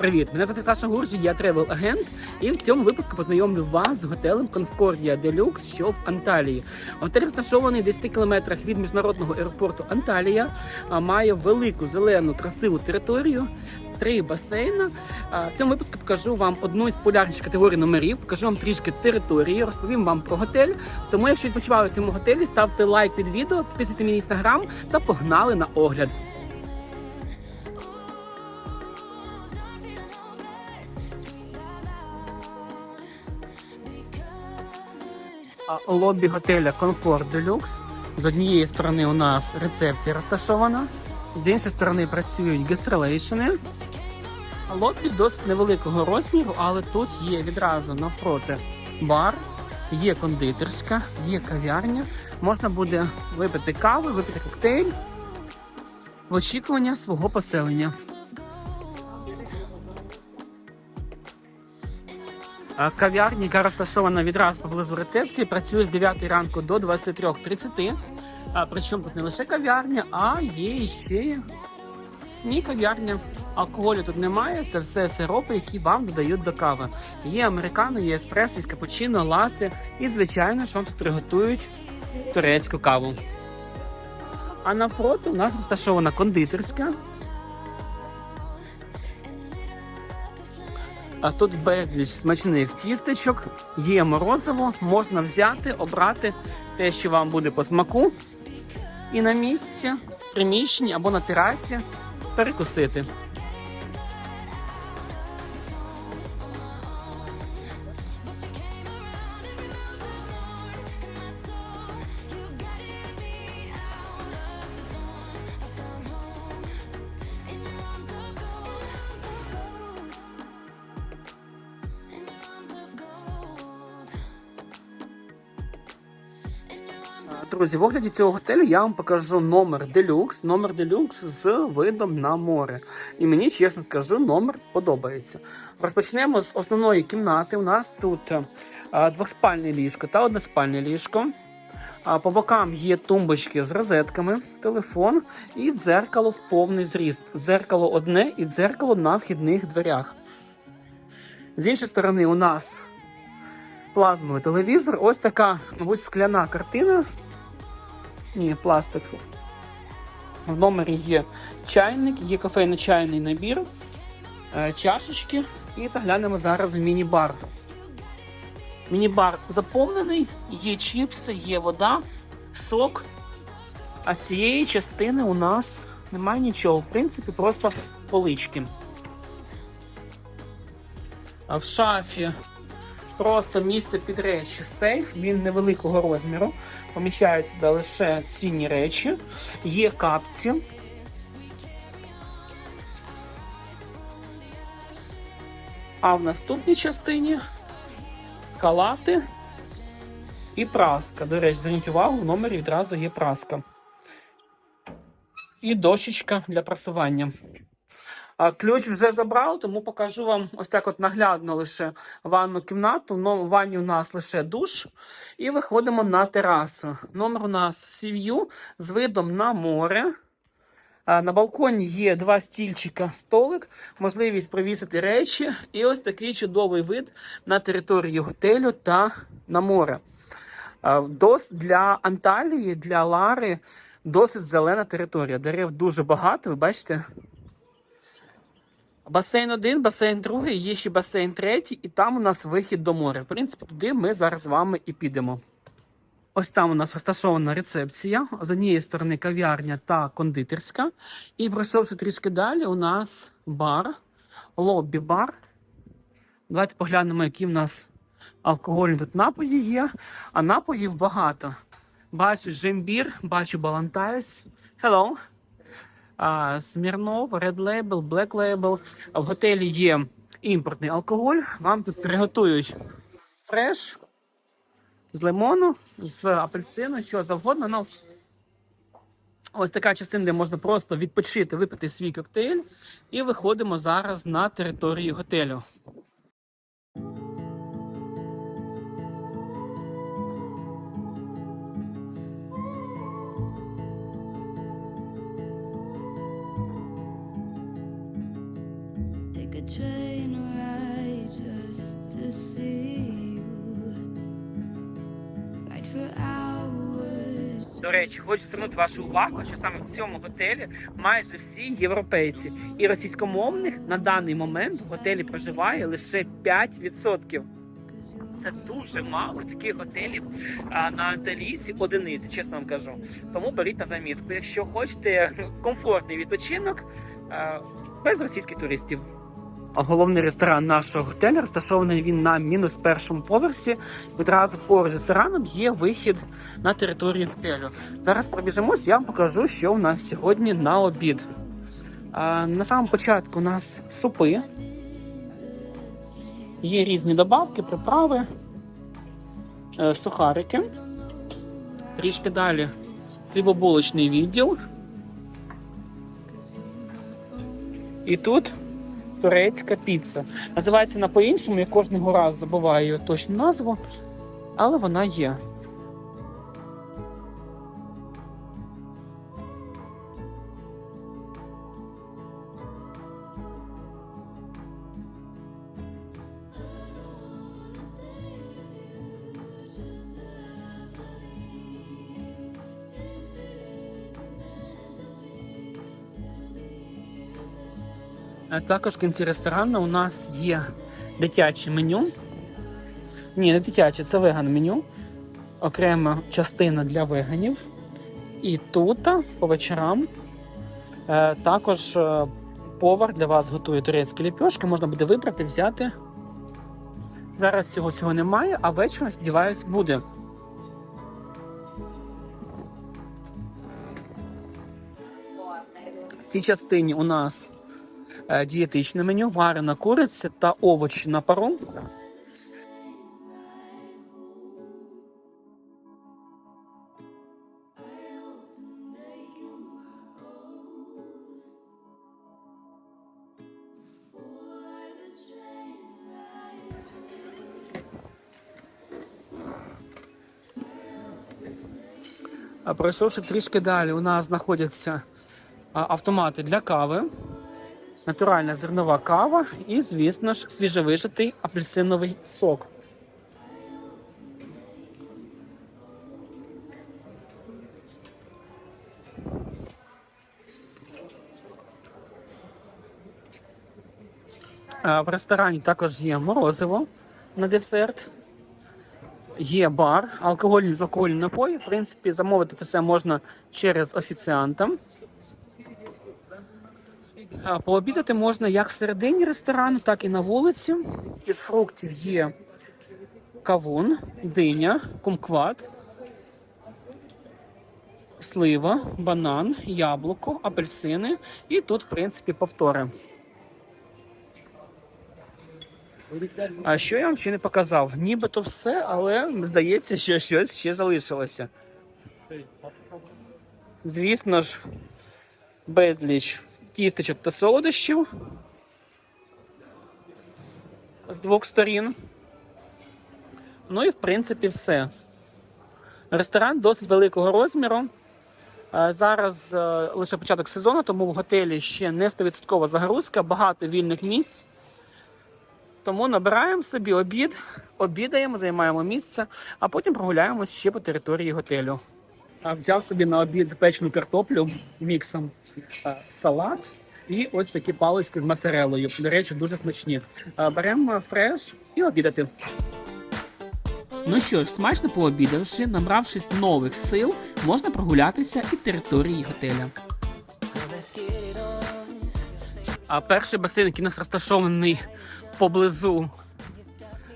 Привіт! Мене звати Саша Гуржі, я тревел-агент, і в цьому випуску познайомлю вас з готелем Конкордія Делюкс, що в Анталії. Готель розташований в 10 кілометрах від міжнародного аеропорту Анталія, а має велику зелену красиву територію. Три басейна. В цьому випуску покажу вам одну із популярніших категорій номерів, покажу вам трішки території, розповім вам про готель. Тому, якщо відпочивали в цьому готелі, ставте лайк під відео, підписуйте мій інстаграм та погнали на огляд. Лобі готеля Concord Deluxe. З однієї сторони у нас рецепція розташована, з іншої сторони працюють гестрелейшени. Лобі досить невеликого розміру, але тут є відразу навпроти бар, є кондитерська, є кав'ярня. Можна буде випити каву, випити коктейль в очікування свого поселення. А Кав'ярня, яка розташована відразу поблизу рецепції, працює з 9 ранку до 23.30. А причому тут не лише кав'ярня, а є ще ні кав'ярня. Алкоголю тут немає, це все сиропи, які вам додають до кави. Є американо, є еспресо, є капучино, латте і, звичайно ж, вам тут приготують турецьку каву. А навпроти у нас розташована кондитерська. А тут безліч смачних тістечок, є морозиво, можна взяти, обрати те, що вам буде по смаку, і на місці, в приміщенні або на терасі перекусити. Друзі, в огляді цього готелю я вам покажу номер делюкс. Номер делюкс з видом на море. І мені, чесно скажу, номер подобається. Розпочнемо з основної кімнати. У нас тут а, двоспальне ліжко та односпальне ліжко. По бокам є тумбочки з розетками, телефон і дзеркало в повний зріст. Дзеркало одне і дзеркало на вхідних дверях. З іншої сторони, у нас плазмовий телевізор. Ось така, мабуть, скляна картина. Ні, пластик. В номері є чайник, є кофейно-чайний набір, е, чашечки. І заглянемо зараз в міні-бар. Міні-бар заповнений, є чіпси, є вода, сок. А з цієї частини у нас немає нічого. В принципі, просто полички. А в шафі просто місце під речі. Сейф, він невеликого розміру. Поміщають сюди лише цінні речі. Є капці. А в наступній частині халати і праска. До речі, зверніть увагу, в номері відразу є праска. І дощечка для прасування. Ключ вже забрав, тому покажу вам ось так от наглядно лише ванну кімнату. В ванні у нас лише душ. І виходимо на терасу. Номер у нас сів'ю з видом на море. На балконі є два стільчика, столик, можливість провісити речі. І ось такий чудовий вид на територію готелю та на море. Дос для Анталії, для Лари досить зелена територія. Дерев дуже багато, ви бачите. Басейн один, басейн другий, є ще басейн третій, і там у нас вихід до моря. В принципі, туди ми зараз з вами і підемо. Ось там у нас розташована рецепція. З однієї сторони кав'ярня та кондитерська. І пройшовши трішки далі, у нас бар, лобі-бар. Давайте поглянемо, які в нас алкогольні тут напої є. А напоїв багато. Бачу жимбір, бачу балантайс. Hello. Смірнов, Red Label, Black Label. В готелі є імпортний алкоголь. Вам тут приготують фреш з лимону, з апельсину, що завгодно. Ну, ось така частина, де можна просто відпочити, випити свій коктейль. І виходимо зараз на територію готелю. До речі, хочу звернути вашу увагу, що саме в цьому готелі майже всі європейці, і російськомовних на даний момент в готелі проживає лише 5%. Це дуже мало таких готелів а, на Анталійці одиниці, чесно вам кажу. Тому беріть на замітку. Якщо хочете комфортний відпочинок а, без російських туристів. Головний ресторан нашого готелю розташований він на мінус першому поверсі. Відразу поруч з рестораном є вихід на територію готелю. Зараз пробіжимось, я вам покажу, що у нас сьогодні на обід. А, на самому початку у нас супи. Є різні добавки, приправи, е, сухарики. Трішки далі хлібобулочний відділ. І тут турецька піца. Називається вона по-іншому, я кожного разу забуваю точну назву, але вона є. Також в кінці ресторану у нас є дитяче меню. Ні, не дитяче, це веган меню. Окрема частина для веганів. І тут по вечорам е, також е, повар для вас готує турецькі ліпьошки. Можна буде вибрати, взяти. Зараз цього цього немає, а вечором, сподіваюсь, буде. В цій частині у нас е, дієтичне меню, варена куриця та овочі на пару. Пройшовши трішки далі, у нас знаходяться автомати для кави, натуральна зернова кава і, звісно ж, свіжевижитий апельсиновий сок. В ресторані також є морозиво на десерт. Є бар, алкогольні безалкогольні напої. В принципі, замовити це все можна через офіціанта. Пообідати можна як всередині ресторану, так і на вулиці. Із фруктів є кавун, диня, кумкват, слива, банан, яблуко, апельсини. І тут, в принципі, повтори. А що я вам ще не показав? Нібито все, але здається, що щось ще залишилося. Звісно ж, безліч тістечок та солодощів з двох сторін. Ну і в принципі все. Ресторан досить великого розміру. Е, Зараз е, лише початок сезону, тому в готелі ще не 100% загрузка, багато вільних місць. Тому набираємо собі обід, обідаємо, займаємо місце, а потім прогуляємось ще по території готелю. А, Взяв собі на обід запечену картоплю міксом, салат і ось такі палички з моцарелою. До речі, дуже смачні. Беремо фреш і обідати. Ну що ж, смачно пообідавши, набравшись нових сил, можна прогулятися і території готеля. А перший басейн, який у нас розташований поблизу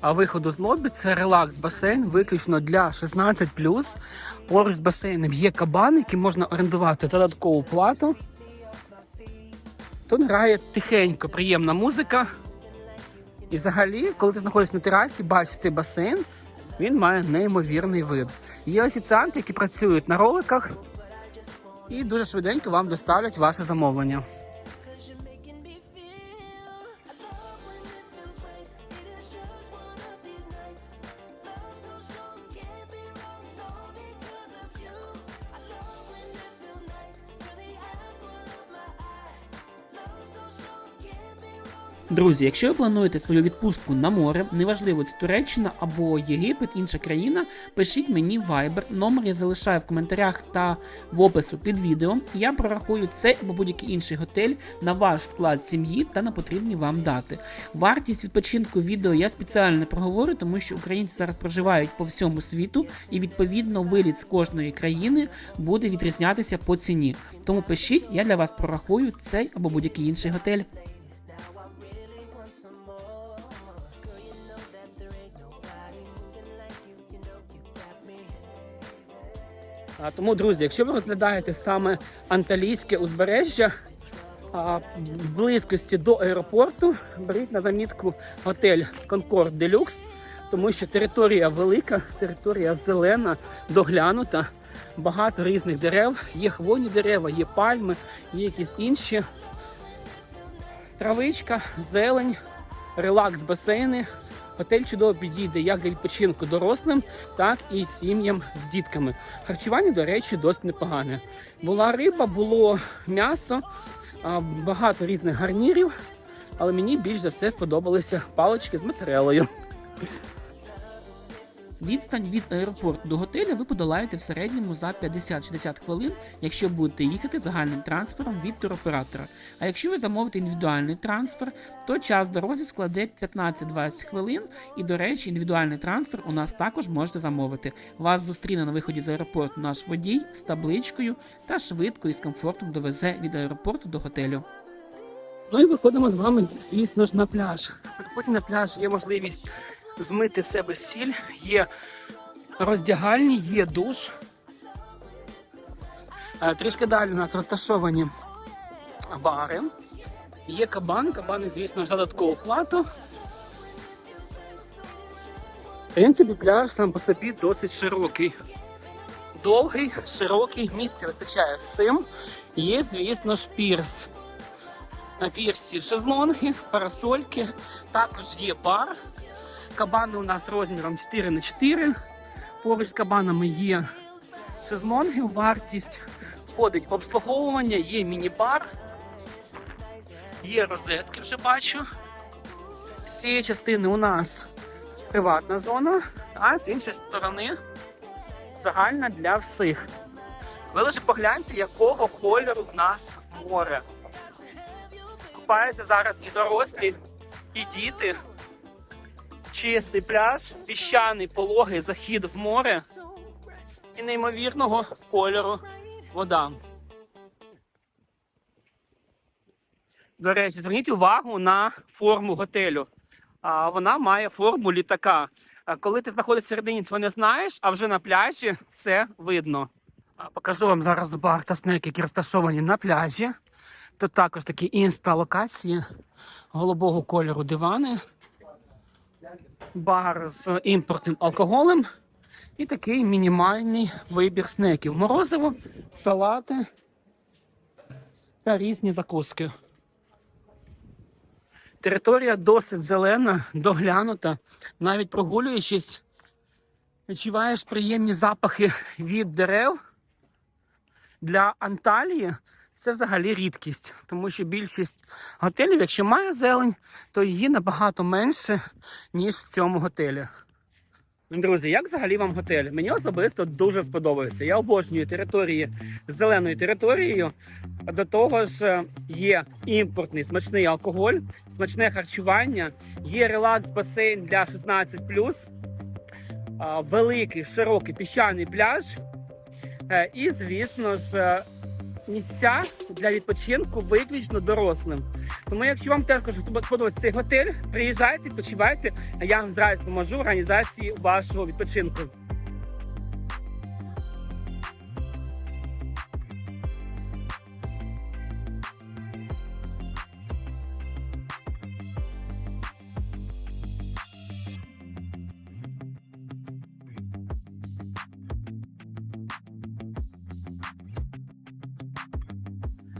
а виходу з лобі, це релакс басейн, виключно для 16 Поруч з басейном є кабан, який можна орендувати за додаткову плату. Тут грає тихенько, приємна музика. І взагалі, коли ти знаходишся на терасі, бачиш цей басейн, він має неймовірний вид. Є офіціанти, які працюють на роликах і дуже швиденько вам доставлять ваше замовлення. Друзі, якщо ви плануєте свою відпустку на море, неважливо це Туреччина або Єгипет, інша країна, пишіть мені Viber. Номер я залишаю в коментарях та в опису під відео. Я прорахую цей або будь-який інший готель на ваш склад сім'ї та на потрібні вам дати. Вартість відпочинку відео я спеціально не проговорю, тому що українці зараз проживають по всьому світу, і відповідно виліт з кожної країни буде відрізнятися по ціні. Тому пишіть, я для вас прорахую цей або будь-який інший готель. Тому, друзі, якщо ви розглядаєте саме Анталійське узбережжя в близькості до аеропорту, беріть на замітку готель Concord Deluxe, тому що територія велика, територія зелена, доглянута, багато різних дерев. Є хвойні дерева, є пальми, є якісь інші. Травичка, зелень, релакс басейни. Готель чудово підійде як для відпочинку дорослим, так і сім'ям з дітками. Харчування, до речі, досить непогане. Була риба, було м'ясо, багато різних гарнірів, але мені більш за все сподобалися палички з моцарелою. Відстань від аеропорту до готеля ви подолаєте в середньому за 50-60 хвилин, якщо будете їхати загальним трансфером від туроператора. А якщо ви замовите індивідуальний трансфер, то час дорозі складе 15-20 хвилин. І, до речі, індивідуальний трансфер у нас також можете замовити. Вас зустріне на виході з аеропорту наш водій з табличкою та швидко і з комфортом довезе від аеропорту до готелю. Ну і виходимо з вами, звісно ж, на пляж. Потім на пляж є можливість змити себе сіль, є роздягальні, є душ. Е, Трішки далі у нас розташовані бари. Є кабан, кабани, звісно, ж, за додаткову плату. В принципі, пляж сам по собі досить широкий. Довгий, широкий, місця вистачає всім. Є, звісно ж, пірс. На пірсі шезлонги, парасольки, також є бар. Кабани у нас розміром 4 на 4 Поруч з кабанами є шезлонги, вартість входить в обслуговування, є міні-бар, є розетки, вже бачу. З цієї частини у нас приватна зона, а з іншої сторони загальна для всіх. Ви лише погляньте, якого кольору в нас море. Купаються зараз і дорослі, і діти. Чистий пляж, піщаний пологий захід в море і неймовірного кольору вода. До речі, зверніть увагу на форму готелю. А, Вона має форму літака. Коли ти знаходишся всередині, цього не знаєш, а вже на пляжі це видно. Покажу вам зараз бар та снек, які розташовані на пляжі. Тут також такі інста-локації голубого кольору дивани бар з імпортним алкоголем і такий мінімальний вибір снеків. Морозиво, салати та різні закуски. Територія досить зелена, доглянута. Навіть прогулюючись, відчуваєш приємні запахи від дерев. Для Анталії це взагалі рідкість, тому що більшість готелів, якщо має зелень, то її набагато менше, ніж в цьому готелі. Друзі, як взагалі вам готель? Мені особисто дуже сподобався. Я обожнюю території з зеленою територією. До того ж, е, є імпортний смачний алкоголь, смачне харчування, є релакс басейн для 16+, великий широкий піщаний пляж. Е, І, звісно ж, е, місця для відпочинку виключно дорослим. Тому, якщо вам теж сподобається цей готель, приїжджайте, відпочивайте, а я вам зразу допоможу організації вашого відпочинку.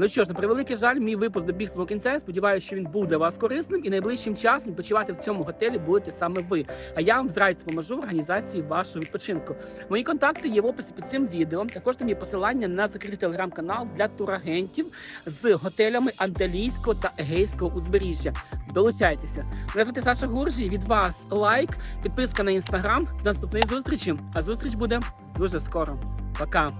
Ну що ж, на превеликий жаль, мій випуск добіг свого кінця. Я сподіваюся, що він був для вас корисним, і найближчим часом почувати в цьому готелі будете саме ви. А я вам з радістю поможу в організації вашого відпочинку. Мої контакти є в описі під цим відео. Також там є посилання на закритий телеграм-канал для турагентів з готелями Анталійського та Егейського узбережжя. Долучайтеся. Мене звати Саша Гуржі. Від вас лайк, підписка на інстаграм. До наступної зустрічі. А зустріч буде дуже скоро. Пока.